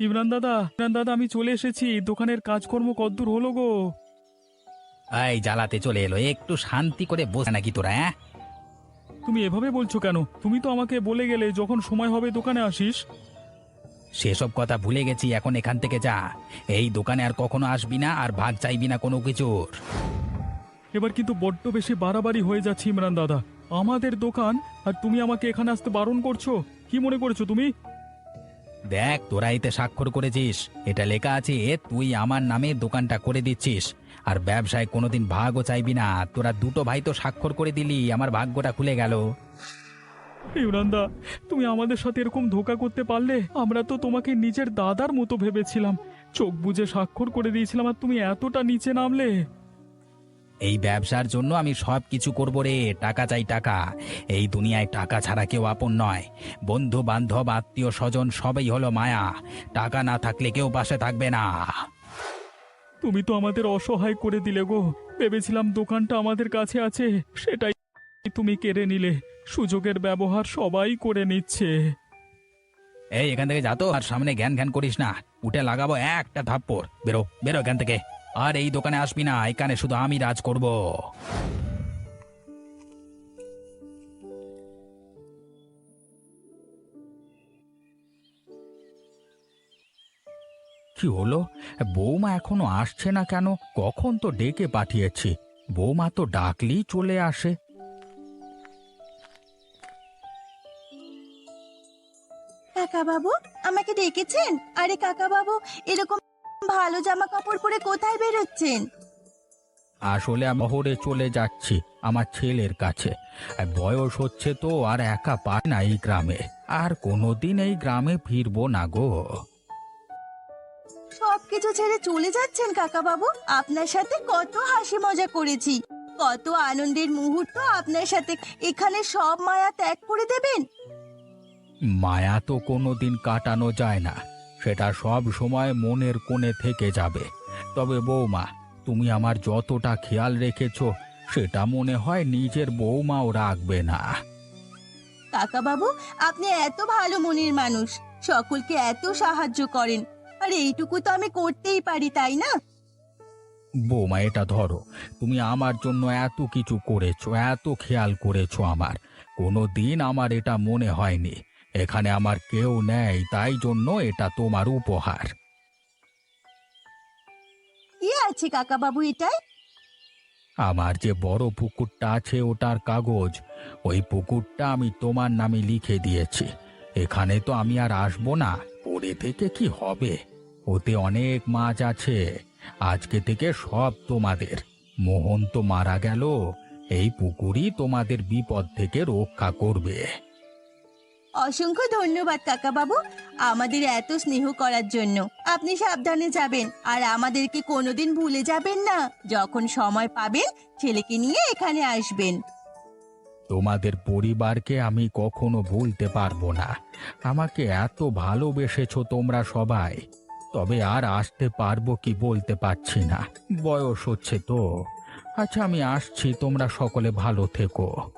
ইমরান দাদা ইমরান দাদা আমি চলে এসেছি। দোকানের কাজকর্ম কদ্দূর হলো গো। এই জ্বালাতে চলে এলো একটু শান্তি করে বসে নাকি তোরা হ্যাঁ? তুমি এভাবে বলছো কেন? তুমি তো আমাকে বলে গেলে যখন সময় হবে দোকানে আসিস। সেসব কথা ভুলে গেছি এখন এখান থেকে যা। এই দোকানে আর কখনো আসবি না আর ভাগ চাইবি না কোনো কিছুর। এবার কিন্তু বড্ড বেশি বাড়াবাড়ি হয়ে যাচ্ছে ইমরান দাদা। আমাদের দোকান? আর তুমি আমাকে এখানে আসতে বারণ করছ? কি মনে করছ তুমি? দেখ তোরা এতে স্বাক্ষর করেছিস। এটা লেখা আছে তুই আমার নামে দোকানটা করে দিচ্ছিস। আর ব্যবসায় কোনোদিন ভাগও চাইবি না। তোরা দুটো ভাই তো স্বাক্ষর করে দিলি আমার ভাগ্যটা খুলে গেল। ইমরান দা তুমি আমাদের সাথে এরকম ধোকা করতে পারলে? আমরা তো তোমাকে নিজের দাদার মতো ভেবেছিলাম। চোখ বুজে স্বাক্ষর করে দিয়েছিলাম আর তুমি এতটা নিচে নামলে। এই ব্যবসার জন্য আমি সব কিছু করব রে টাকা চাই টাকা। এই দুনিয়ায় টাকা ছাড়া কেউ আপন নয়। বন্ধু বান্ধব আত্মীয় স্বজন সবই হলো মায়া। টাকা না থাকলে কেউ পাশে থাকবে না। তুমি তো আমাদের অসহায় করে দিলে গো। ভেবেছিলাম দোকানটা আমাদের কাছে আছে সেটাই তুমি কেড়ে নিলে। সুযোগের ব্যবহার সবাই করে নিচ্ছে। এই এখান থেকে যা তো আর সামনে জ্ঞান জ্ঞান করিস না। উঠে লাগাবো একটা থাপ্পড়। বেরো বেরো এখান থেকে। আর এই দোকানে আসবি না, এখানে শুধু আমি রাজ করব। কি হলো? বৌমা এখনও আসছে না কেন? কখন তো ডেকে পাঠিয়েছি। বৌমা তো ডাকলেই চলে আসে। কাকা বাবু আমাকে ডেকেছেন? আরে কাকা বাবু এরকম ভালো জামা কাপড় পরে কোথায় বেরোচ্ছেন? আসলে আমি শহরে চলে যাচ্ছি আমার ছেলের কাছে। আর বয়স হচ্ছে তো আর একা পায় না এই গ্রামে। আর কোনোদিন এই গ্রামে ফিরবো না গো। সবকিছু ছেড়ে চলে যাচ্ছেন কাকা বাবু আপনার সাথে কত হাসি মজা করেছি। কত আনন্দের মুহূর্ত আপনার সাথে এখানে সব মায়া ত্যাগ করে দেবেন? মায়া তো কোনোদিন কাটানো যায় না। সেটা সব সময় মনের কোণে থেকে যাবে। তবে বৌমা তুমি আমার যতটা খেয়াল রেখেছো সেটা মনে হয় নিজের বৌমাও রাখবে না। কাকা বাবু আপনি এত ভালো মনের মানুষ সকলকে এত সাহায্য করেন আর এইটুকু তো আমি করতেই পারি তাই না? বৌমা এটা ধরো তুমি আমার জন্য এত কিছু করেছ এত খেয়াল করেছ আমার কোনো দিন আমার এটা মনে হয়নি। এখানে আমার কেউ নেই তাই জন্য এটা তোমার উপহার। কি আছে কাকা বাবু আমার যে বড় পুকুরটা আছে ওটার কাগজ ওই পুকুরটা আমি তোমার নামে লিখে দিয়েছি। এখানে তো আমি আর আসব না পরে থেকে কি হবে? ওতে অনেক মাছ আছে আজকে থেকে সব তোমাদের। মোহন তো মারা গেল এই পুকুরই তোমাদের বিপদ থেকে রক্ষা করবে। অসংখ্য ধন্যবাদ কাকা বাবু আমাদের এত স্নেহ করার জন্য। আপনি সাবধানে যাবেন, আর আমাদেরকে কোনোদিন ভুলে যাবেন না। যখন সময় পাবেন, ছেলেকে নিয়ে এখানে আসবেন। তোমাদের পরিবারকে আমি কখনো ভুলতে পারব না। আমাকে এত ভালোবেসেছো তোমরা সবাই। তবে আর আসতে পারব কি বলতে পারছি না। বয়স হচ্ছে তো। আচ্ছা আমি আসছি, তোমরা সকলে ভালো থেকো।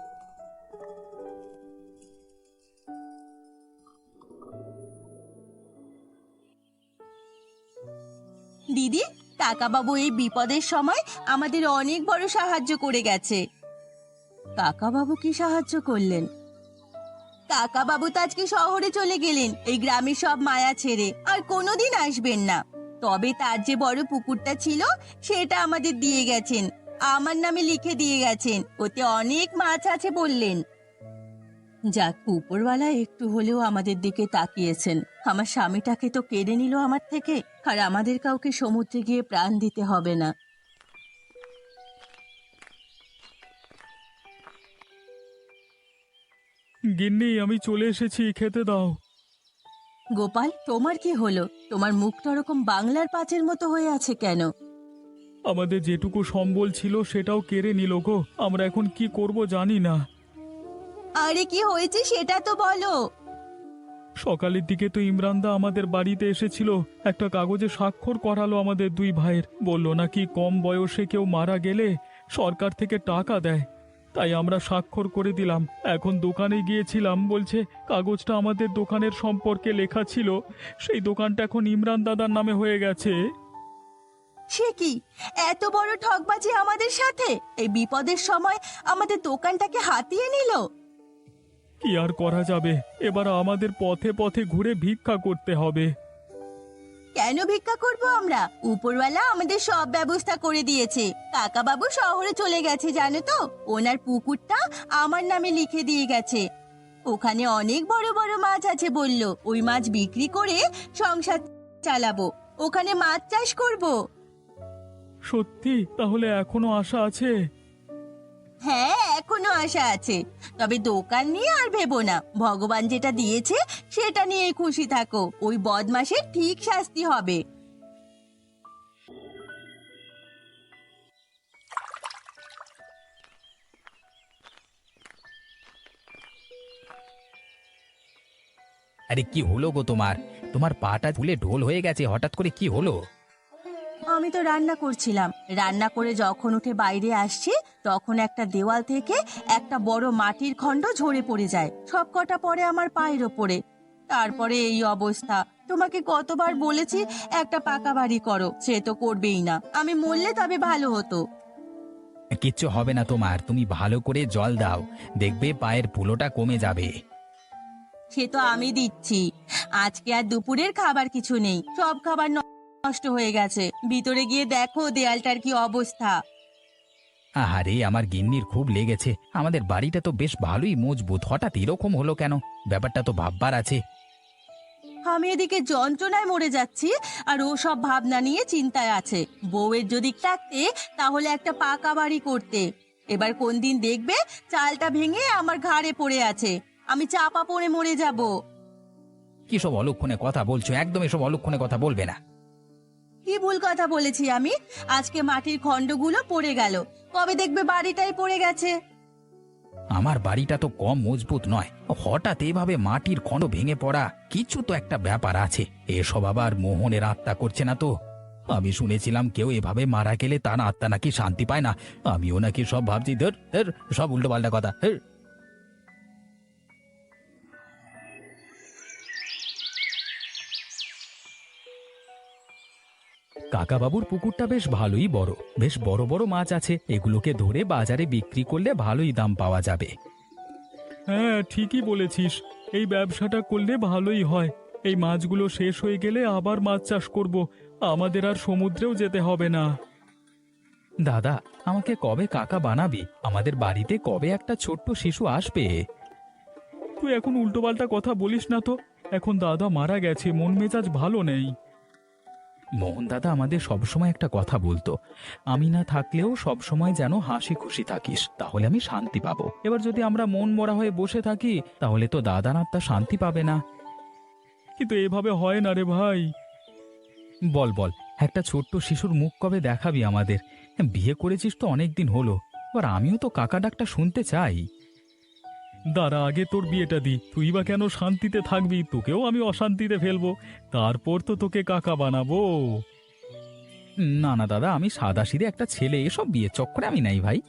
দিদি কাকা বাবু এই বিপদের সময় আমাদের অনেক বড় সাহায্য করে গেছে। কাকা বাবু কি সাহায্য করলেন? কাকা বাবু তো আজকে শহরে চলে গেলেন, এই গ্রামের সব মায়া ছেড়ে, আর কোনোদিন আসবেন না। তবে তার যে বড় পুকুরটা ছিল, সেটা আমাদের দিয়ে গেছেন, আমার নামে লিখে দিয়ে গেছেন, ওতে অনেক মাছ আছে বললেন। যাক, উপরওয়ালা একটু হলেও আমাদের দিকে তাকিয়েছেন। আমার স্বামীটাকে তো কেড়ে নিল আমার থেকে আর আমাদের কাউকে সমুদ্রে গিয়ে প্রাণ দিতে হবে না। গিন্নি আমি চলে এসেছি খেতে দাও। গোপাল তোমার কি হলো? তোমার মুখটা ওরকম বাংলার পাঁচের মতো হয়ে আছে কেন? আমাদের যেটুকু সম্বল ছিল সেটাও কেড়ে নিল গো। আমরা এখন কি করব জানি না। আরে কি হয়েছে সেটা তো বলো। সকালের দিকে তো ইমরানদা আমাদের বাড়িতে এসেছিল। একটা কাগজে স্বাক্ষর করালো আমাদের দুই ভাইয়ের। বলল নাকি কম বয়সে কেউ মারা গেলে সরকার থেকে টাকা দেয়। তাই আমরা স্বাক্ষর করে দিলাম। এখন দোকানে গিয়েছিলাম, বলছে কাগজটা আমাদের দোকানের সম্পর্কে লেখা ছিল। সেই দোকানটা এখন ইমরান দাদার নামে হয়ে গেছে। সে কি? এত বড় ঠকবাজি আমাদের সাথে? এই বিপদের সময় আমাদের দোকানটাকে হাতিয়ে নিল? কি আর করা যাবে? এবার আমাদের পথে পথে ঘুরে ভিক্ষা করতে হবে। কেন ভিক্ষা করব আমরা? উপরওয়ালা আমাদের সব ব্যবস্থা করে দিয়েছে। কাকাবাবু শহরে চলে গেছে জানো তো? ওনার পুকুরটা আমার নামে লিখে দিয়ে গেছে। ওখানে অনেক বড় বড় মাছ আছে বলল। ওই মাছ বিক্রি করে সংসার চালাবো। ওখানে মাছ চাষ করব। সত্যি? তাহলে এখনও আশা আছে? হ্যাঁ এখনও আশা আছে। তবে দোকান নিয়ে আর ভেবো না। ভগবান যেটা দিয়েছে, সেটা নিয়ে খুশি থাকো। ওই বদমাসের ঠিক শাস্তি হবে। আরে, কি হলো গো তোমার? তোমার পাটা ফুলে ঢোল হয়ে গেছে, হঠাৎ করে কি হলো? তো রান্না করছিলাম। রান্না করে যখন উঠে বাইরে আসছি তখন একটা দেওয়াল থেকে একটা বড় মাটির খণ্ড ঝরে পড়ে যায়। সব কটা পরে আমার পায়ের ওপরে। তারপরে এই অবস্থা। তোমাকে কতবার বলেছি একটা পাকা বাড়ি করো সে তো করবেই না। আমি মরলে তবে ভালো হতো। কিচ্ছু হবে না তোমার তুমি ভালো করে জল দাও। দেখবে পায়ের পুলোটা কমে যাবে। সে তো আমি দিচ্ছি। আজকে আর দুপুরের খাবার কিছু নেই। সব খাবার নষ্ট হয়ে গেছে। ভিতরে গিয়ে দেখো দেয়ালটার কি অবস্থা। আহারে আমার গিন্নির খুব লেগেছে। আমাদের বাড়িটা তো বেশ ভালোই মজবুত। হঠাৎ এরকম হলো কেন? ব্যাপারটা তো ভাববার আছে। আমি এদিকে যন্ত্রণায় মরে যাচ্ছি আর ও সব ভাবনা নিয়ে চিন্তায় আছে। বউয়ের যদি থাকতে তাহলে একটা পাকা বাড়ি করতে। এবার কোন দিন দেখবে চালটা ভেঙে আমার ঘাড়ে পড়ে আছে। আমি চাপা পড়ে মরে যাব। কি সব অলক্ষণে কথা বলছো? একদম এসব অলক্ষণে কথা বলবে না। কি ভুল কথা বলেছি আমি? আজকে মাটির খণ্ডগুলো পড়ে গেল। কবে দেখবে বাড়িটাই পড়ে গেছে? আমার বাড়িটা তো কম মজবুত নয়। হঠাৎ এভাবে মাটির খণ্ড ভেঙে পড়া কিছু তো একটা ব্যাপার আছে। এসব আবার মোহনের আত্মা করছে না তো। আমি শুনেছিলাম কেউ এভাবে মারা গেলে তার আত্মা নাকি শান্তি পায় না। আমিও নাকি সব ভাবছি, ধর ধর, সব উল্টো পাল্টা কথা, ধুর। কাকাবাবুর পুকুরটা বেশ ভালোই বড়। বেশ বড় বড় মাছ আছে। এগুলোকে ধরে বাজারে বিক্রি করলে ভালোই দাম পাওয়া যাবে। হ্যাঁ ঠিকই বলেছিস। এই ব্যবসাটা করলে ভালোই হয়। এই মাছগুলো শেষ হয়ে গেলে আবার মাছ চাষ করব। আমাদের আর সমুদ্রেও যেতে হবে না। দাদা আমাকে কবে কাকা বানাবি? আমাদের বাড়িতে কবে একটা ছোট্ট শিশু আসবে? তুই এখন উল্টোপাল্টা কথা বলিস না তো? এখন দাদা মারা গেছে মন মেজাজ ভালো নেই। মোহন দাদা, আমাদের সবসময় একটা কথা বলতো। আমি না থাকলেও সবসময় যেন হাসি খুশি থাকিস, তাহলে আমি শান্তি পাবো। এবার যদি আমরা মন মরা হয়ে বসে থাকি, তাহলে তো দাদা নাত্তা শান্তি পাবে না। কিন্তু এভাবে হয় না রে ভাই। বল বল, একটা ছোট্ট শিশুর মুখ কবে দেখাবি আমাদের? বিয়ে করেছিস তো অনেক দিন হলো, এবার আমিও তো কাকা ডাকটা শুনতে চাই। দাঁড়া আগে তোর বিয়েটা দি। তুই বা কেন শান্তিতে থাকবি? তোকেও আমি অশান্তিতে ফেলব। তারপর তো তোকে কাকা বানাবো। না না দাদা আমি সাদা সিধে একটা ছেলে এসব বিয়ে চক্করে আমি নাই ভাই।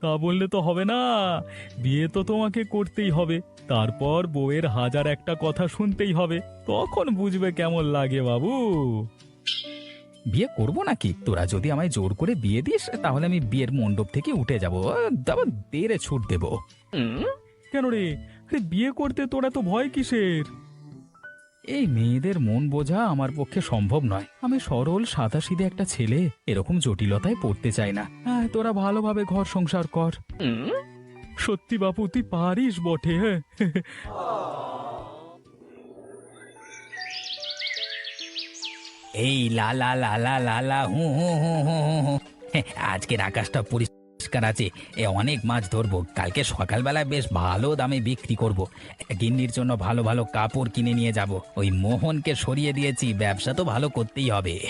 তা বললে তো হবে না। বিয়ে তো তোমাকে করতেই হবে। তারপর বউয়ের হাজার একটা কথা শুনতেই হবে। তখন বুঝবে কেমন লাগে বাবু। বিয়ে করব নাকি? তোরা যদি আমায় জোর করে বিয়ে দিস তাহলে আমি বিয়ের মণ্ডপ থেকে উঠে যাব। তারপর দেরে ছুট দেব। কেন রে? আরে বিয়ে করতে তোরা তো ভয় কিসের? এই মেয়েদের মন বোঝা আমার পক্ষে সম্ভব নয়। আমি সরল সাদা সিধে একটা ছেলে এরকম জটিলতায় পড়তে চাই না। আয়, তোরা ভালোভাবে ঘর সংসার কর। সত্যি বাপু তুই পারিস বটে হ্যাঁ? এই লালা লা লা লা লা লা, হু হু হু হু হু হু। আজকের আকাশটা পরিষ্কার আছে। এ, অনেক মাছ ধরবো। কালকে সকালবেলায় বেশ ভালো দামে বিক্রি করব। গিন্নির জন্য ভালো ভালো কাপড় কিনে নিয়ে যাব। ওই মোহনকে সরিয়ে দিয়েছি। ব্যবসা তো ভালো করতেই হবে।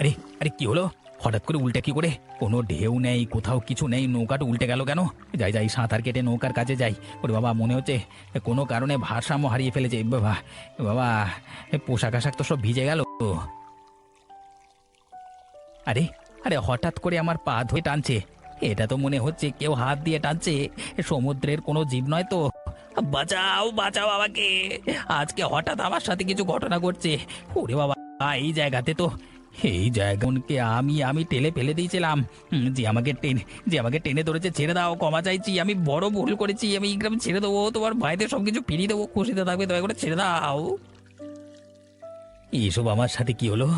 আরে আরে কি হলো? হঠাৎ করে উল্টে কি করে? কোনো ঢেউ নেই, কোথাও কিছু নেই, নৌকাটা উল্টে গেল কেন? যাই যাই, সাঁতার কেটে নৌকার কাছে যাই। ওরে বাবা, মনে হচ্ছে কোনো কারণে ভারসাম্য হারিয়ে ফেলেছে। বাবা বাবা পোশাক আশাক তো সব ভিজে গেল। আরে আরে হঠাৎ করে আমার পা ধুয়ে টানছে। এটা তো মনে হচ্ছে কেউ হাত দিয়ে টানছে। সমুদ্রের কোনো জীব নয় তো। বাঁচাও বাঁচাও আমাকে। আজকে হঠাৎ আমার সাথে কিছু ঘটনা ঘটছে। ওরে বাবা, এই জায়গাতে তো এই জায়গাকে আমি আমি টেলে ফেলে দিয়েছিলাম। হুম, যে আমাকে টেনে যে আমাকে টেনে ধরেছে ছেড়ে দাও ক্ষমা চাইছি আমি বড় ভুল করেছি আমি গ্রাম ছেড়ে দেবো তোমার ভাইদের সব কিছু ফিরিয়ে দেবো খুশিতে থাকবে দয়া করে ছেড়ে দাও। এসব আমার সাথে কি হলো?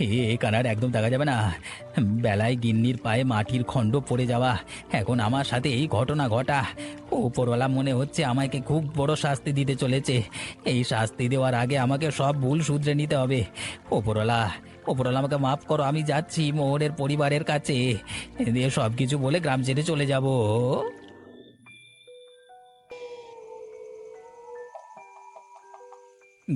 এ কানার একদম দেখা যাবে না। বেলায় গিন্নির পায়ে মাটির খণ্ড পড়ে যাওয়া। এখন আমার সাথে এই ঘটনা ঘটা। ওপরওয়ালা মনে হচ্ছে আমাকে খুব বড় শাস্তি দিতে চলেছে। এই শাস্তি দেওয়ার আগে আমাকে সব ভুল শুধরে নিতে হবে। ওপরওয়ালা ওপরওয়ালা আমাকে মাফ করো, আমি যাচ্ছি মোহরের পরিবারের কাছে। দিয়ে সব কিছু বলে গ্রাম ছেড়ে চলে যাব।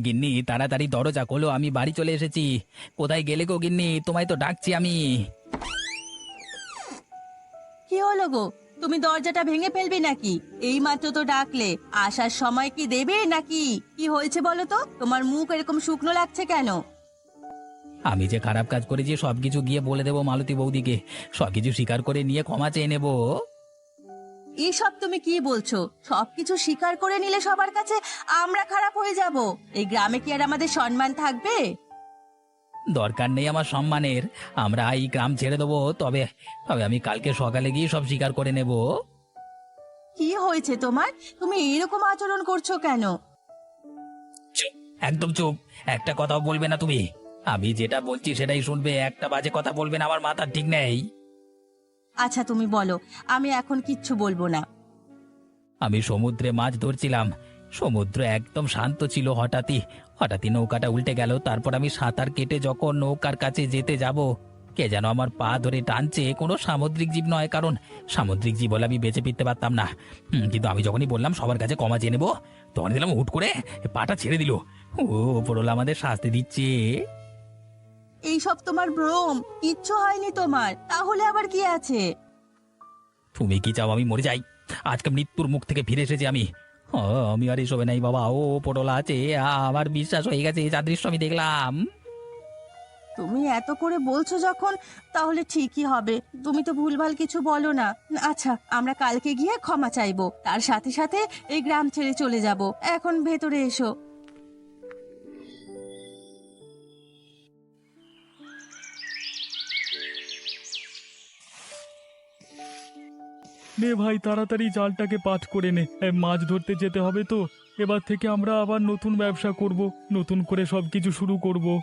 গিন্নি তাড়াতাড়ি দরজা খোলো আমি বাড়ি চলে এসেছি। কোথায় গেলে গো গিন্নি? তোমায় তো ডাকছি আমি। কি হলো গো? তুমি দরজাটা ভেঙে ফেলবে নাকি? এই মাত্র তো ডাকলে। আসার সময় কি দেবে নাকি? কি হয়েছে বলো তো? তোমার মুখ এরকম শুকনো লাগছে কেন? আমি যে খারাপ কাজ করেছি সবকিছু গিয়ে বলে দেবো মালতী বৌদিকে। সবকিছু স্বীকার করে নিয়ে ক্ষমা চেয়ে নেব। এসব তুমি কি বলছো? সবকিছু স্বীকার করে নিলে সবার কাছে আমরা খারাপ হয়ে যাব। এই গ্রামে কি আর আমাদের সম্মান থাকবে? দরকার নেই আমার সম্মানের। আমরা এই গ্রাম ছেড়ে দেবো তবে তবে আমি কালকে সকালে গিয়ে সব স্বীকার করে নেব। কি হয়েছে তোমার? তুমি এরকম আচরণ করছ কেন? চুপ একদম চুপ। একটা কথাও বলবে না তুমি। আমি যেটা বলছি সেটাই শুনবে একটা বাজে কথা বলবে না আমার মাথা ঠিক নেই। আচ্ছা তুমি বলো, আমি এখন কিচ্ছু বলব না। আমি সমুদ্রে মাছ ধরছিলাম। সমুদ্র একদম শান্ত ছিল হঠাৎই। হঠাৎই নৌকাটা উল্টে গেল, তারপর আমি সাঁতার কেটে যখন নৌকার কাছে যেতে যাব, কে যেন আমার পা ধরে টানছে, কোনো সামুদ্রিক জীব নয়, কারণ সামুদ্রিক জীব বলে আমি বেঁচে ফিরতে পারতাম না। কিন্তু আমি যখনই বললাম, সবার কাছে কমা চেয়ে নেব তখন দিলাম হুট করে পাটা ছেড়ে দিল। ও পড়ল আমাদের শাস্তি দিচ্ছে। এইসব তোমার ভ্রম। কিচ্ছু হয়নি তোমার। তাহলে আবার কি আছে? তুমি কি চাও আমি মরে যাই? আজকে মৃত্যুর মুখ থেকে ফিরে এসেছি আমি। ও, আমি আর এসবে নাই বাবা। ও পটল আছে। আমার বিশ্বাস হয়ে গেছে যা দৃশ্য আমি দেখলাম। তুমি এত করে বলছো যখন তাহলে ঠিকই হবে। তুমি তো ভুলভাল কিছু বলো না। আচ্ছা আমরা কালকে গিয়ে ক্ষমা চাইব। তার সাথে সাথে এই গ্রাম ছেড়ে চলে যাব। এখন ভেতরে এসো। নে ভাই তাড়াতাড়ি জালটাকে পাঠ করে নে। এ, মাছ ধরতে যেতে হবে তো। এবার থেকে আমরা আবার নতুন ব্যবসা করব নতুন করে সব কিছু শুরু করব।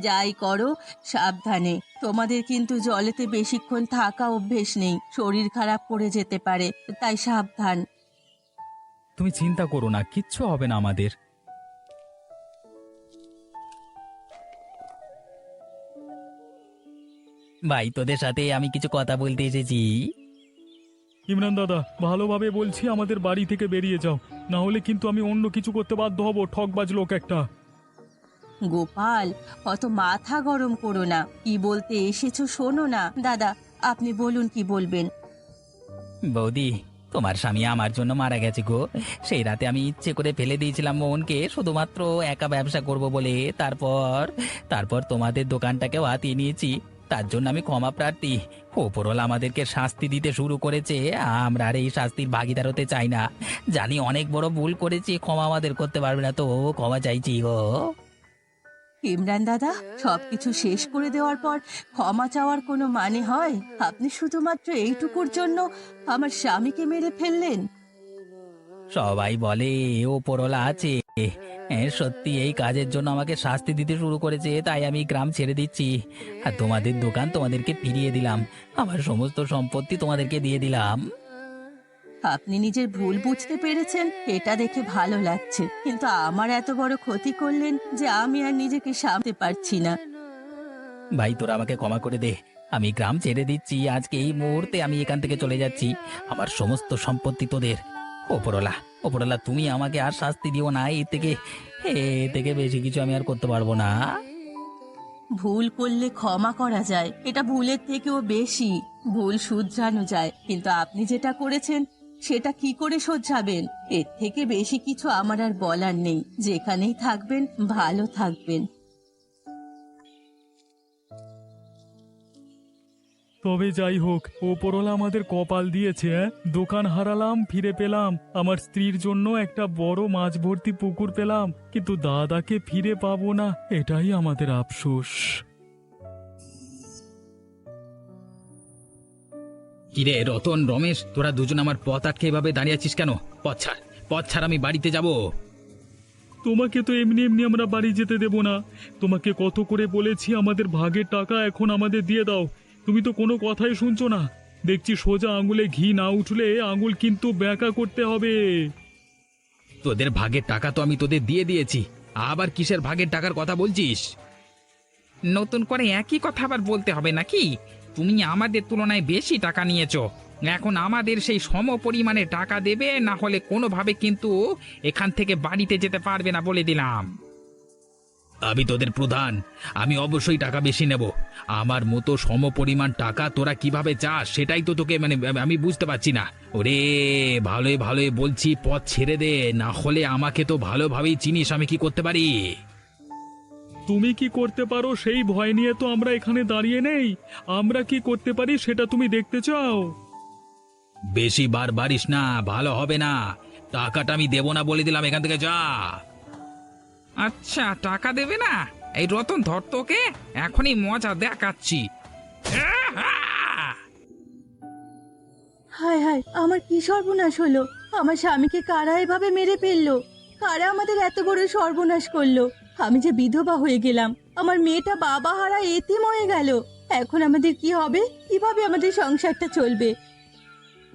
যাই করো সাবধানে। তোমাদের কিন্তু জলেতে বেশিক্ষণ থাকা অভ্যেস নেই শরীর খারাপ করে যেতে পারে তাই সাবধান। তুমি চিন্তা করো না কিচ্ছু হবে না আমাদের। ভাই তোদের সাথে আমি কিছু কথা বলতে এসেছি। ইমরান দাদা ভালোভাবে বলছি আমাদের বাড়ি থেকে বেরিয়ে যাও। না হলে কিন্তু আমি অন্য কিছু করতে বাধ্য হব ঠকবাজ লোক একটা। গোপাল অত মাথা গরম করো না। কি বলতে এসেছ শোনো না। দাদা আপনি বলুন কি বলবেন? বৌদি তোমার স্বামী আমার জন্য মারা গেছে গো। সেই রাতে আমি ইচ্ছে করে ফেলে দিয়েছিলাম মোহনকে শুধুমাত্র একা ব্যবসা করব বলে। তারপর তারপর তোমাদের দোকানটাকেও হাতিয়ে নিয়েছি। তার জন্য আমি ক্ষমা প্রার্থী। ওপরওয়ালা আমাদেরকে শাস্তি দিতে শুরু করেছে। আমরা আর এই শাস্তির ভাগিদার হতে চাই না। জানি অনেক বড় ভুল করেছি ক্ষমা আমাদের করতে পারবে না তো। ক্ষমা চাইছি গো। ইমরান দাদা সবকিছু শেষ করে দেওয়ার পর ক্ষমা চাওয়ার কোনো মানে হয়? আপনি শুধুমাত্র এইটুকুর জন্য আমার স্বামীকে মেরে ফেললেন। সবাই বলে ওপরওয়ালা আছে। হ্যাঁ, সত্যি এই কাজের জন্য আমাকে শাস্তি দিতে শুরু করেছে তাই আমি গ্রাম ছেড়ে দিচ্ছি। আর তোমাদের দোকান তোমাদেরকে ফিরিয়ে দিলাম। আমার সমস্ত সম্পত্তি তোমাদেরকে দিয়ে দিলাম। আপনি নিজের ভুল বুঝতে পেরেছেন এটা দেখে ভালো লাগছে। কিন্তু আমার এত বড় ক্ষতি করলেন যে আমি আর নিজেকে সামতে পারছি না। ভাই তোরা আমাকে ক্ষমা করে দে। আমি গ্রাম ছেড়ে দিচ্ছি আজকে এই মুহূর্তে আমি এখান থেকে চলে যাচ্ছি। আমার সমস্ত সম্পত্তি তোদের। ওপরওয়ালা। ওপরওয়ালা তুমি আমাকে আর শাস্তি দিও না। এর থেকে, এ থেকে বেশি কিছু আমি আর করতে পারব না। ভুল করলে ক্ষমা করা যায়, এটা ভুলের থেকেও বেশি। ভুল শুধরানো যায়, কিন্তু আপনি যেটা করেছেন, সেটা কি করে শোধরাবেন? এর থেকে বেশি কিছু আমার আর বলার নেই। যেখানেই থাকবেন, ভালো থাকবেন। তবে যাই হোক ও ওপরওয়ালা আমাদের কপাল দিয়েছে? দোকান হারালাম ফিরে পেলাম। আমার স্ত্রীর জন্য একটা বড় মাছ ভর্তি পুকুর পেলাম কিন্তু দাদাকে ফিরে পাবো না এটাই আমাদের আফসোস। কিরে রতন রমেশ তোরা দুজন আমার পথ আটকে এভাবে দাঁড়িয়ে আছিস কেন? পথ ছাড় পথ ছাড় আমি বাড়িতে যাব। তোমাকে তো এমনি এমনি আমরা বাড়ি যেতে দেব না। তোমাকে কত করে বলেছি আমাদের ভাগের টাকা এখন আমাদের দিয়ে দাও। তুমি তো কোনো কথাই শুনছো না। দেখছি সোজা আঙুলে ঘি না উঠলে আঙুল কিন্তু ব্যাকা করতে হবে। তোদের ভাগের টাকা তো আমি তোদের দিয়ে দিয়েছি। আবার কিসের ভাগের টাকার কথা বলছিস? নতুন করে একই কথা আবার বলতে হবে নাকি? তুমি আমাদের তুলনায় বেশি টাকা নিয়েছো। এখন আমাদের সেই সম পরিমাণে টাকা দেবে না হলে কোনোভাবে কিন্তু এখান থেকে বাড়িতে যেতে পারবে না বলে দিলাম। আমি তোদের প্রধান। আমি অবশ্যই টাকা বেশি নেব। আমার মতো সম পরিমাণ টাকা তোরা কীভাবে চাস সেটাই তো তোকে মানে আমি বুঝতে পারছি না। ওরে ভালোই ভালোই বলছি পথ ছেড়ে দে। না হলে আমাকে তো ভালোভাবেই চিনিস আমি কি করতে পারি? তুমি কি করতে পারো সেই ভয় নিয়ে তো আমরা এখানে দাঁড়িয়ে নেই। আমরা কি করতে পারি সেটা তুমি দেখতে চাও। বেশি বার বাড়িস না ভালো হবে না। টাকাটা আমি দেবো না বলে দিলাম এখান থেকে যা। আচ্ছা টাকা দেবে না? এই রতন, ধর তোকে, এখনই মজা দেখাচ্ছি। হায় হায়, আমার কি সর্বনাশ হলো? আমার স্বামীকে কারা এভাবে মেরে ফেলল? কারা আমাদের এত বড় সর্বনাশ করল? আমি যে বিধবা হয়ে গেলাম, আমার মেয়েটা বাবা হারা এতিম হয়ে গেল। এখন আমাদের কি হবে? কীভাবে আমাদের সংসারটা চলবে?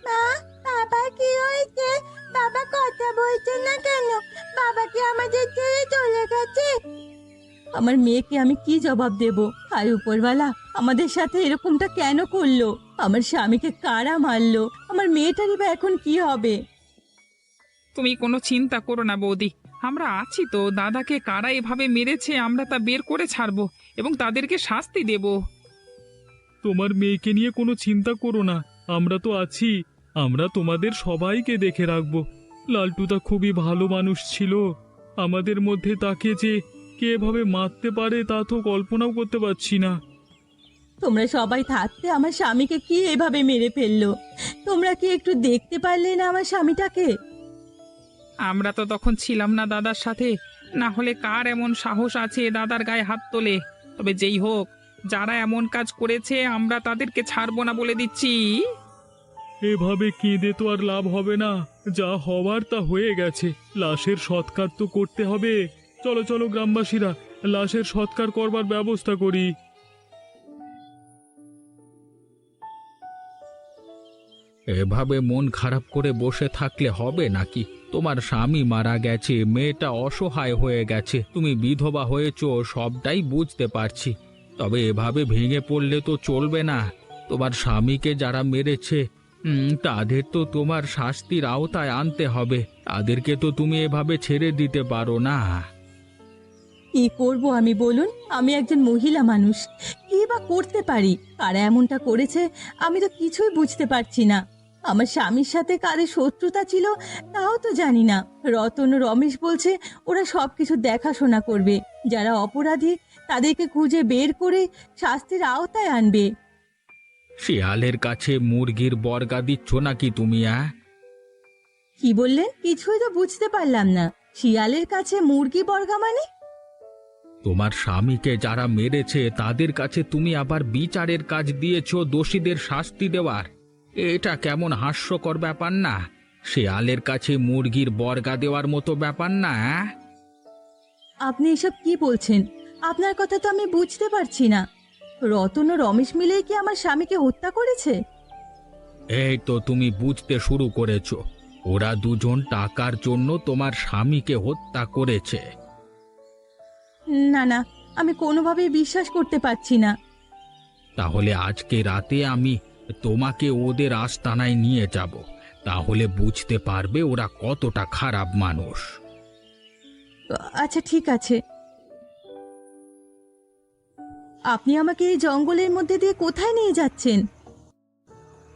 মা, বাবা কি হয়েছে? বাবা কথা বলছে না কেন? বাবা কি আমাদের ছেড়ে চলে গেছে? আমার মেয়েকে আমি কি জবাব দেব? হায় উপরওয়ালা আমাদের সাথে এরকমটা কেন করল? আমার স্বামীকে কারা মারলো? আমার মেয়েটারই বা এখন কি হবে? তুমি কোনো চিন্তা করো না বৌদি। আমরা আছি তো দাদাকে কারা এভাবে মেরেছে আমরা তা বের করে ছাড়বো এবং তাদেরকে শাস্তি দেব। তোমার মেয়েকে নিয়ে কোনো চিন্তা করো না আমরা তো আছি। আমরা তোমাদের সবাইকে দেখে রাখব। লালটুদা খুবই ভালো মানুষ ছিল। আমাদের মধ্যে তাকে যে কে এভাবে মারতে পারে তা তো কল্পনাও করতে পারছি না। তোমরা সবাই থাকতে আমার স্বামীকে কি এভাবে মেরে ফেলল? তোমরা কি একটু দেখতে পারলে না আমার স্বামীটাকে? আমরা তো তখন ছিলাম না দাদার সাথে। না হলে কার এমন সাহস আছে দাদার গায়ে হাত তোলে? তবে যেই হোক যারা এমন কাজ করেছে আমরা তাদেরকে ছাড়বো না বলে দিচ্ছি। এভাবে কেঁদে তো আর লাভ হবে না। যা হওয়ার তা হয়ে গেছে। লাশের সৎকার তো করতে হবে। চলো চলো, গ্রামবাসীরা, লাশের সৎকার করবার ব্যবস্থা করি। এভাবে মন খারাপ করে বসে থাকলে হবে নাকি? তোমার স্বামী মারা গেছে, মেয়েটা অসহায় হয়ে গেছে। তুমি বিধবা হয়েছো, সবটাই বুঝতে পারছি। তবে এভাবে ভেঙে পড়লে তো চলবে না। তোমার স্বামীকে যারা মেরেছে তাদের তো তোমার শাস্তির আওতায় আনতে হবে। তাদেরকে তো তুমি এভাবে ছেড়ে দিতে পারো না। কি করব আমি বলুন? আমি একজন মহিলা মানুষ। কি বা করতে পারি? কারা এমনটা করেছে, আমি তো কিছুই বুঝতে পারছি না। আমার স্বামীর সাথে কাদের শত্রুতা ছিল, তাও তো জানি না। রতন রমেশ বলছে, ওরা সব কিছু দেখাশোনা করবে। যারা অপরাধী, তাদেরকে খুঁজে বের করে শাস্তির আওতায় আনবে। শিয়ালের কাছে মুরগির বর্গা দিচ্ছ নাকি তুমি আ কি বললেন কিছুই তো বুঝতে পারলাম না। শিয়ালের কাছে মুরগি বর্গা মানে? তোমার স্বামীকে যারা মেরেছে তাদের কাছে তুমি আবার বিচারের কাজ দিয়েছ দোষীদের শাস্তি দেওয়ার। এটা কেমন হাস্যকর ব্যাপার না? শেয়ালের কাছে মুরগির বর্গা দেওয়ার মতো ব্যাপার না অ্যাঁ? আপনি এসব কি বলছেন? আপনার কথা তো আমি বুঝতে পারছি না। রতন ও রমেশ মিলে কি আমার স্বামীকে হত্যা করেছে? এই তো তুমি বুঝতে শুরু করেছ। ওরা দুজন টাকার জন্য তোমার স্বামীকে হত্যা করেছে। না না আমি কোনোভাবেই বিশ্বাস করতে পারছি না। তাহলে আজকে রাতে আমি তোমাকে ওদের আস্তানায় নিয়ে যাব। তাহলে বুঝতে পারবে ওরা কতটা খারাপ মানুষ। আচ্ছা ঠিক আছে। আপনি আমাকে এই জঙ্গলের মধ্যে দিয়ে কোথায় নিয়ে যাচ্ছেন?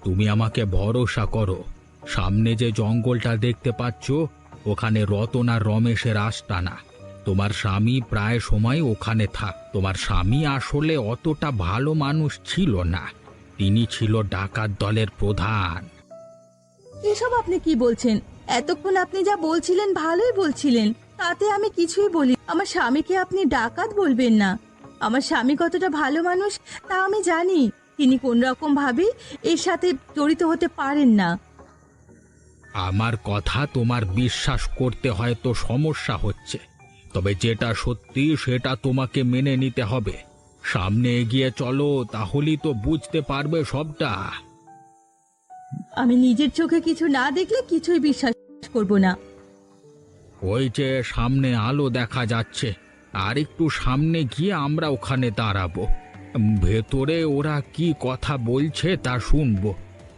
তুমি আমাকে ভরসা করো। সামনে যে জঙ্গলটা দেখতে পাচ্ছ ওখানে রতন আর রমেশের আস্তানা। তোমার স্বামী প্রায় সময় ওখানে থাক। তোমার স্বামী আসলে অতটা ভালো মানুষ ছিল না। তিনি ছিল ডাকাত দলের প্রধান। এসব আপনি কি বলছেন? এতক্ষণ আপনি যা বলছিলেন ভালোই বলছিলেন। তাতে আমি কিছুই বলি আমার স্বামীকে আপনি ডাকাত বলবেন না। আমার স্বামী কতটা ভালো মানুষ তা আমি জানি। তিনি কোন রকম ভাবে এর সাথে জড়িত হতে পারেন না। আমার কথা তোমার বিশ্বাস করতে হয়তো সমস্যা হচ্ছে তবে যেটা সত্যি সেটা তোমাকে মেনে নিতে হবে। সামনে এগিয়ে চলো তাহলেই তো বুঝতে পারবে সবটা। আমি নিজের চোখে কিছু না দেখলে কিছুই বিশ্বাস করব না। ওই যে সামনে আলো দেখা যাচ্ছে আর একটু সামনে গিয়ে আমরা ওখানে দাঁড়াবো। ভেতরে ওরা কি কথা বলছে তা শুনব।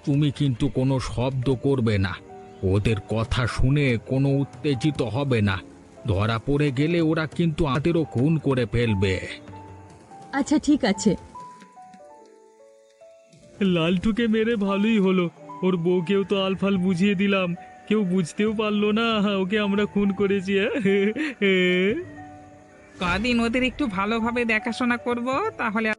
তুমি কিন্তু কোনো শব্দ করবে না। ওদের কথা শুনে কোনো উত্তেজিত হবে না। ধরা পড়ে গেলে ওরা কিন্তু আমাদেরও খুন করে ফেলবে। আচ্ছা ঠিক আছে। লালটুকে মেরে ভালোই হলো। ওর বউকেও তো আলফাল বুঝিয়ে দিলাম। কেউ বুঝতেও পারল না ওকে আমরা খুন করেছি হ্যাঁ। কদিন ওদের একটু ভালোভাবে দেখাশোনা করব তাহলে